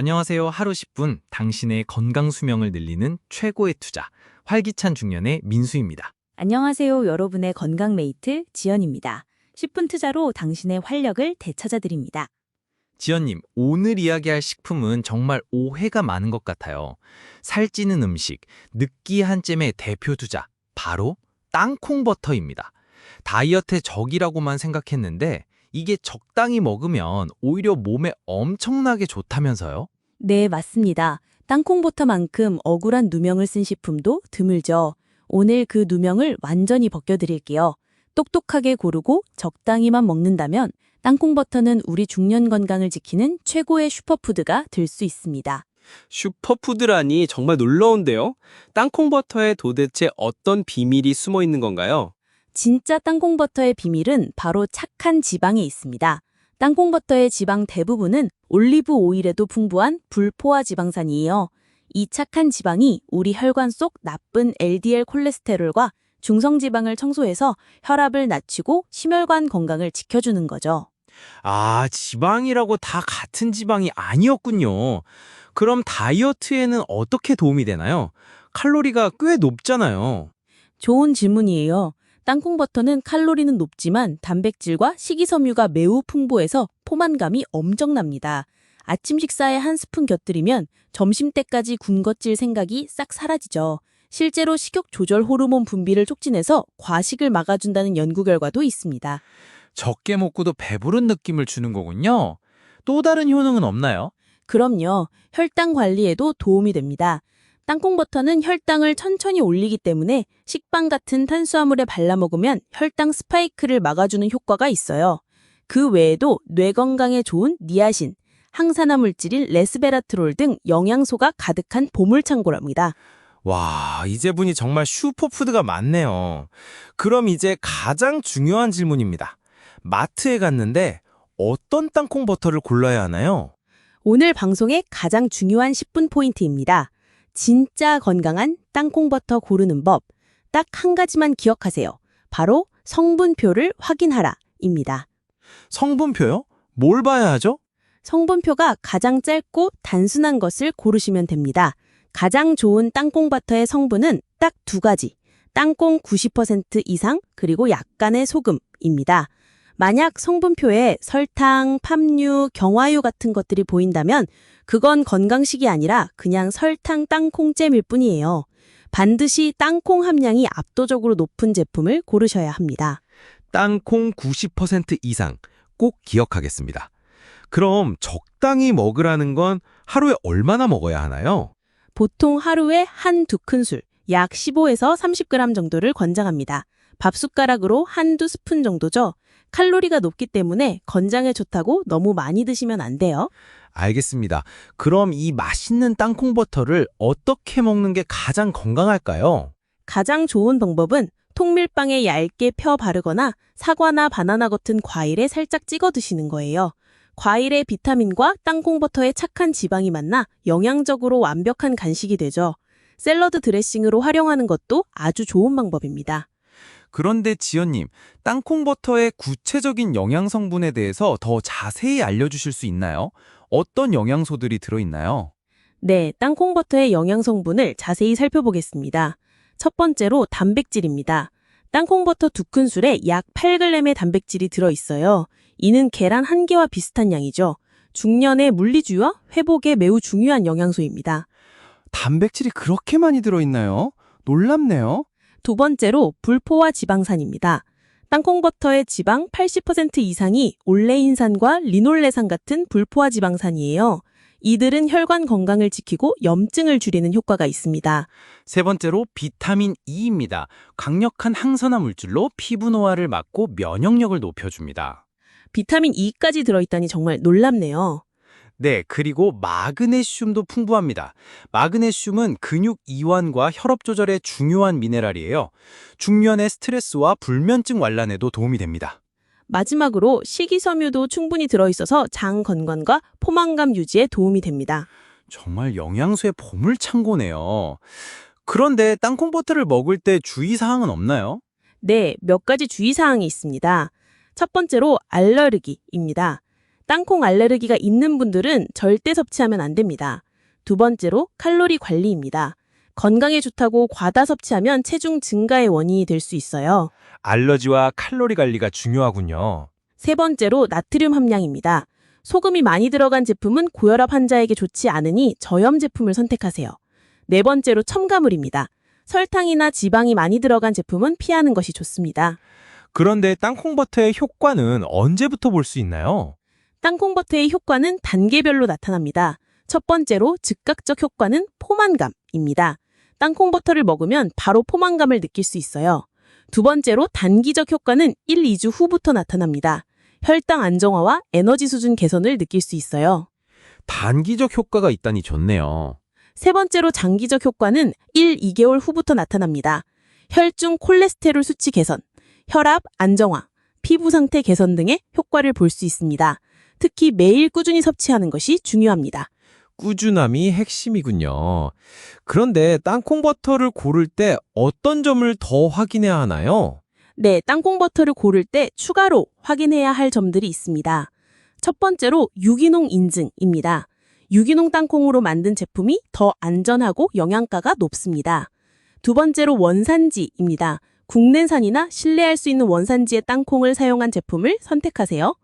안녕하세요. 하루 10분 당신의 건강 수명을 늘리는 최고의 투자. 활기찬 중년의 민수입니다. 안녕하세요. 여러분의 건강 메이트 지연입니다. 10분 투자로 당신의 활력을 되찾아드립니다. 지연님, 오늘 이야기할 식품은 정말 오해가 많은 것 같아요. 살찌는 음식, 느끼한 잼의 대표 투자, 바로 땅콩버터입니다. 다이어트의 적이라고만 생각했는데 이게 적당히 먹으면 오히려 몸에 엄청나게 좋다면서요? 네, 맞습니다. 땅콩버터만큼 억울한 누명을 쓴 식품도 드물죠. 오늘 그 누명을 완전히 벗겨드릴게요. 똑똑하게 고르고 적당히만 먹는다면 땅콩버터는 우리 중년 건강을 지키는 최고의 슈퍼푸드가 될 수 있습니다. 슈퍼푸드라니 정말 놀라운데요? 땅콩버터에 도대체 어떤 비밀이 숨어 있는 건가요? 진짜 땅콩버터의 비밀은 바로 착한 지방에 있습니다. 땅콩버터의 지방 대부분은 올리브 오일에도 풍부한 불포화 지방산이에요. 이 착한 지방이 우리 혈관 속 나쁜 LDL 콜레스테롤과 중성지방을 청소해서 혈압을 낮추고 심혈관 건강을 지켜주는 거죠. 아, 지방이라고 다 같은 지방이 아니었군요. 그럼 다이어트에는 어떻게 도움이 되나요? 칼로리가 꽤 높잖아요. 좋은 질문이에요. 땅콩 버터는 칼로리는 높지만 단백질과 식이섬유가 매우 풍부해서 포만감이 엄청납니다. 아침 식사에 한 스푼 곁들이면 점심 때까지 군것질 생각이 싹 사라지죠. 실제로 식욕 조절 호르몬 분비를 촉진해서 과식을 막아준다는 연구 결과도 있습니다. 적게 먹고도 배부른 느낌을 주는 거군요. 또 다른 효능은 없나요? 그럼요. 혈당 관리에도 도움이 됩니다. 땅콩버터는 혈당을 천천히 올리기 때문에 식빵 같은 탄수화물에 발라 먹으면 혈당 스파이크를 막아주는 효과가 있어요. 그 외에도 뇌 건강에 좋은 니아신, 항산화 물질인 레스베라트롤 등 영양소가 가득한 보물창고랍니다. 와, 이제 분이 정말 슈퍼푸드가 많네요. 그럼 이제 가장 중요한 질문입니다. 마트에 갔는데 어떤 땅콩버터를 골라야 하나요? 오늘 방송의 가장 중요한 10분 포인트입니다. 진짜 건강한 땅콩버터 고르는 법. 딱 한 가지만 기억하세요. 바로 성분표를 확인하라. 입니다. 성분표요? 뭘 봐야 하죠? 성분표가 가장 짧고 단순한 것을 고르시면 됩니다. 가장 좋은 땅콩버터의 성분은 딱 두 가지. 땅콩 90% 이상 그리고 약간의 소금입니다. 만약 성분표에 설탕, 팜유, 경화유 같은 것들이 보인다면 그건 건강식이 아니라 그냥 설탕 땅콩잼일 뿐이에요. 반드시 땅콩 함량이 압도적으로 높은 제품을 고르셔야 합니다. 땅콩 90% 이상 꼭 기억하겠습니다. 그럼 적당히 먹으라는 건 하루에 얼마나 먹어야 하나요? 보통 하루에 한 두 큰술, 약 15에서 30g 정도를 권장합니다. 밥숟가락으로 한두 스푼 정도죠. 칼로리가 높기 때문에 건장에 좋다고 너무 많이 드시면 안 돼요. 알겠습니다. 그럼 이 맛있는 땅콩버터를 어떻게 먹는 게 가장 건강할까요? 가장 좋은 방법은 통밀빵에 얇게 펴 바르거나 사과나 바나나 같은 과일에 살짝 찍어 드시는 거예요. 과일의 비타민과 땅콩버터의 착한 지방이 만나 영양적으로 완벽한 간식이 되죠. 샐러드 드레싱으로 활용하는 것도 아주 좋은 방법입니다. 그런데 지연님, 땅콩버터의 구체적인 영양 성분에 대해서 더 자세히 알려주실 수 있나요? 어떤 영양소들이 들어있나요? 네, 땅콩버터의 영양 성분을 자세히 살펴보겠습니다. 첫 번째로 단백질입니다. 땅콩버터 두 큰술에 약 8g의 단백질이 들어있어요. 이는 계란 한 개와 비슷한 양이죠. 중년의 물리주와 회복에 매우 중요한 영양소입니다. 단백질이 그렇게 많이 들어있나요? 놀랍네요. 두 번째로 불포화 지방산입니다. 땅콩버터의 지방 80% 이상이 올레인산과 리놀레산 같은 불포화 지방산이에요. 이들은 혈관 건강을 지키고 염증을 줄이는 효과가 있습니다. 세 번째로 비타민 E입니다. 강력한 항산화 물질로 피부 노화를 막고 면역력을 높여줍니다. 비타민 E까지 들어있다니 정말 놀랍네요. 네, 그리고 마그네슘도 풍부합니다. 마그네슘은 근육 이완과 혈압 조절에 중요한 미네랄이에요. 중년의 스트레스와 불면증 완란에도 도움이 됩니다. 마지막으로 식이섬유도 충분히 들어있어서 장 건강과 포만감 유지에 도움이 됩니다. 정말 영양소의 보물창고네요. 그런데 땅콩버터를 먹을 때 주의사항은 없나요? 네, 몇 가지 주의사항이 있습니다. 첫 번째로 알러르기입니다. 땅콩 알레르기가 있는 분들은 절대 섭취하면 안 됩니다. 두 번째로 칼로리 관리입니다. 건강에 좋다고 과다 섭취하면 체중 증가의 원인이 될 수 있어요. 알러지와 칼로리 관리가 중요하군요. 세 번째로 나트륨 함량입니다. 소금이 많이 들어간 제품은 고혈압 환자에게 좋지 않으니 저염 제품을 선택하세요. 네 번째로 첨가물입니다. 설탕이나 지방이 많이 들어간 제품은 피하는 것이 좋습니다. 그런데 땅콩버터의 효과는 언제부터 볼 수 있나요? 땅콩버터의 효과는 단계별로 나타납니다. 첫 번째로 즉각적 효과는 포만감입니다. 땅콩버터를 먹으면 바로 포만감을 느낄 수 있어요. 두 번째로 단기적 효과는 1, 2주 후부터 나타납니다. 혈당 안정화와 에너지 수준 개선을 느낄 수 있어요. 단기적 효과가 있다니 좋네요. 세 번째로 장기적 효과는 1, 2개월 후부터 나타납니다. 혈중 콜레스테롤 수치 개선, 혈압 안정화, 피부 상태 개선 등의 효과를 볼 수 있습니다. 특히 매일 꾸준히 섭취하는 것이 중요합니다. 꾸준함이 핵심이군요. 그런데 땅콩버터를 고를 때 어떤 점을 더 확인해야 하나요? 네, 땅콩버터를 고를 때 추가로 확인해야 할 점들이 있습니다. 첫 번째로 유기농 인증입니다. 유기농 땅콩으로 만든 제품이 더 안전하고 영양가가 높습니다. 두 번째로 원산지입니다. 국내산이나 신뢰할 수 있는 원산지의 땅콩을 사용한 제품을 선택하세요.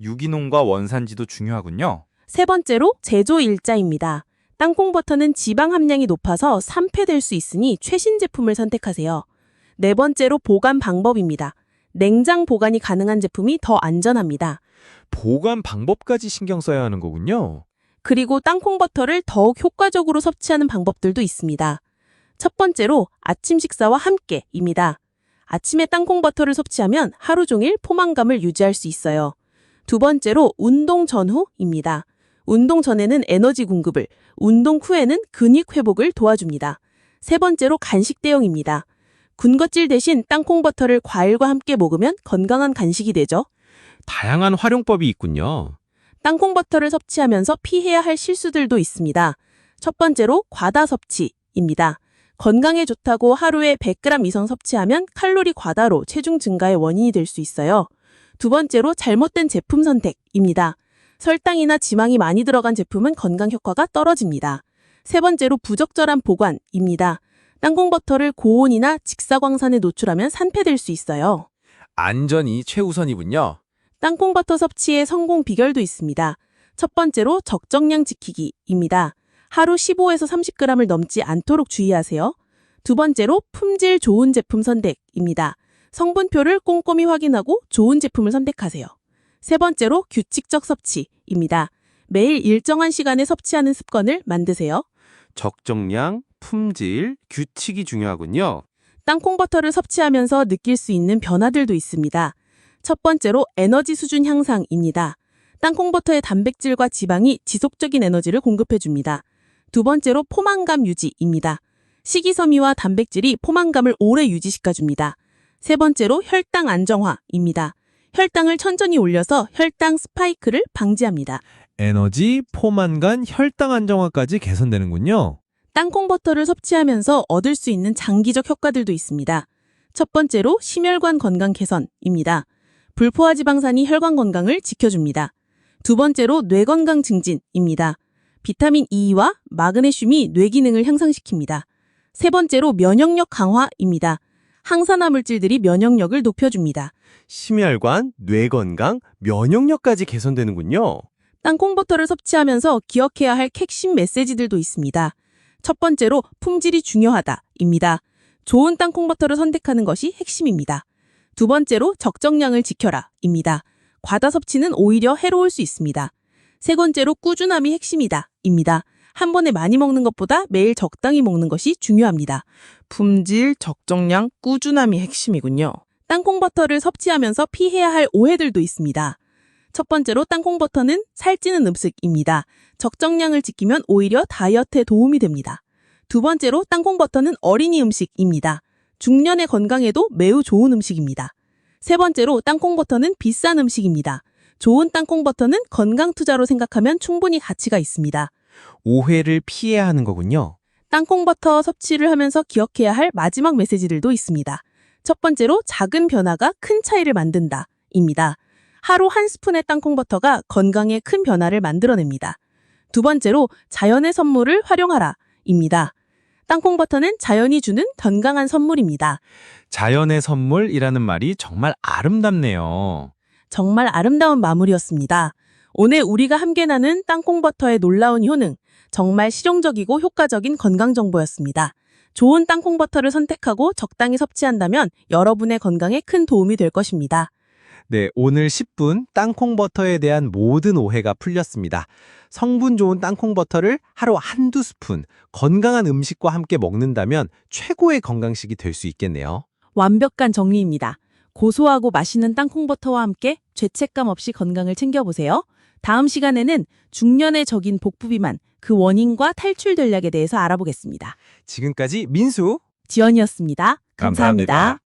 유기농과 원산지도 중요하군요. 세 번째로 제조 일자입니다. 땅콩 버터는 지방 함량이 높아서 산패될 수 있으니 최신 제품을 선택하세요. 네 번째로 보관 방법입니다. 냉장 보관이 가능한 제품이 더 안전합니다. 보관 방법까지 신경 써야 하는 거군요. 그리고 땅콩 버터를 더욱 효과적으로 섭취하는 방법들도 있습니다. 첫 번째로 아침 식사와 함께입니다. 아침에 땅콩 버터를 섭취하면 하루 종일 포만감을 유지할 수 있어요. 두 번째로 운동 전후입니다. 운동 전에는 에너지 공급을, 운동 후에는 근육 회복을 도와줍니다. 세 번째로 간식 대용입니다. 군것질 대신 땅콩버터를 과일과 함께 먹으면 건강한 간식이 되죠. 다양한 활용법이 있군요. 땅콩버터를 섭취하면서 피해야 할 실수들도 있습니다. 첫 번째로 과다 섭취입니다. 건강에 좋다고 하루에 100g 이상 섭취하면 칼로리 과다로 체중 증가의 원인이 될 수 있어요. 두 번째로 잘못된 제품 선택입니다. 설탕이나 지방이 많이 들어간 제품은 건강 효과가 떨어집니다. 세 번째로 부적절한 보관입니다. 땅콩버터를 고온이나 직사광선에 노출하면 산패될 수 있어요. 안전이 최우선이군요. 땅콩버터 섭취의 성공 비결도 있습니다. 첫 번째로 적정량 지키기입니다. 하루 15에서 30g을 넘지 않도록 주의하세요. 두 번째로 품질 좋은 제품 선택입니다. 성분표를 꼼꼼히 확인하고 좋은 제품을 선택하세요. 세 번째로 규칙적 섭취입니다. 매일 일정한 시간에 섭취하는 습관을 만드세요. 적정량, 품질, 규칙이 중요하군요. 땅콩버터를 섭취하면서 느낄 수 있는 변화들도 있습니다. 첫 번째로 에너지 수준 향상입니다. 땅콩버터의 단백질과 지방이 지속적인 에너지를 공급해줍니다. 두 번째로 포만감 유지입니다. 식이섬유와 단백질이 포만감을 오래 유지시켜줍니다. 세 번째로 혈당 안정화입니다. 혈당을 천천히 올려서 혈당 스파이크를 방지합니다. 에너지, 포만감, 혈당 안정화까지 개선되는군요. 땅콩버터를 섭취하면서 얻을 수 있는 장기적 효과들도 있습니다. 첫 번째로 심혈관 건강 개선입니다. 불포화 지방산이 혈관 건강을 지켜줍니다. 두 번째로 뇌 건강 증진입니다. 비타민 E와 마그네슘이 뇌 기능을 향상시킵니다. 세 번째로 면역력 강화입니다. 항산화 물질들이 면역력을 높여줍니다. 심혈관, 뇌 건강, 면역력까지 개선되는군요. 땅콩버터를 섭취하면서 기억해야 할 핵심 메시지들도 있습니다. 첫 번째로 품질이 중요하다입니다. 좋은 땅콩버터를 선택하는 것이 핵심입니다. 두 번째로 적정량을 지켜라입니다. 과다 섭취는 오히려 해로울 수 있습니다. 세 번째로 꾸준함이 핵심이다입니다. 한 번에 많이 먹는 것보다 매일 적당히 먹는 것이 중요합니다. 품질, 적정량, 꾸준함이 핵심이군요. 땅콩버터를 섭취하면서 피해야 할 오해들도 있습니다. 첫 번째로 땅콩버터는 살찌는 음식입니다. 적정량을 지키면 오히려 다이어트에 도움이 됩니다. 두 번째로 땅콩버터는 어린이 음식입니다. 중년의 건강에도 매우 좋은 음식입니다. 세 번째로 땅콩버터는 비싼 음식입니다. 좋은 땅콩버터는 건강 투자로 생각하면 충분히 가치가 있습니다. 오해를 피해야 하는 거군요. 땅콩버터 섭취를 하면서 기억해야 할 마지막 메시지들도 있습니다. 첫 번째로 작은 변화가 큰 차이를 만든다. 입니다. 하루 한 스푼의 땅콩버터가 건강에 큰 변화를 만들어냅니다. 두 번째로 자연의 선물을 활용하라 입니다. 땅콩버터는 자연이 주는 건강한 선물입니다. 자연의 선물이라는 말이 정말 아름답네요. 정말 아름다운 마무리였습니다. 오늘 우리가 함께 나눈 땅콩버터의 놀라운 효능, 정말 실용적이고 효과적인 건강 정보였습니다. 좋은 땅콩버터를 선택하고 적당히 섭취한다면 여러분의 건강에 큰 도움이 될 것입니다. 네, 오늘 10분 땅콩버터에 대한 모든 오해가 풀렸습니다. 성분 좋은 땅콩버터를 하루 한두 스푼 건강한 음식과 함께 먹는다면 최고의 건강식이 될 수 있겠네요. 완벽한 정리입니다. 고소하고 맛있는 땅콩버터와 함께 죄책감 없이 건강을 챙겨보세요. 다음 시간에는 중년의 적인 복부 비만, 그 원인과 탈출 전략에 대해서 알아보겠습니다. 지금까지 민수 지연이었습니다 감사합니다. 감사합니다.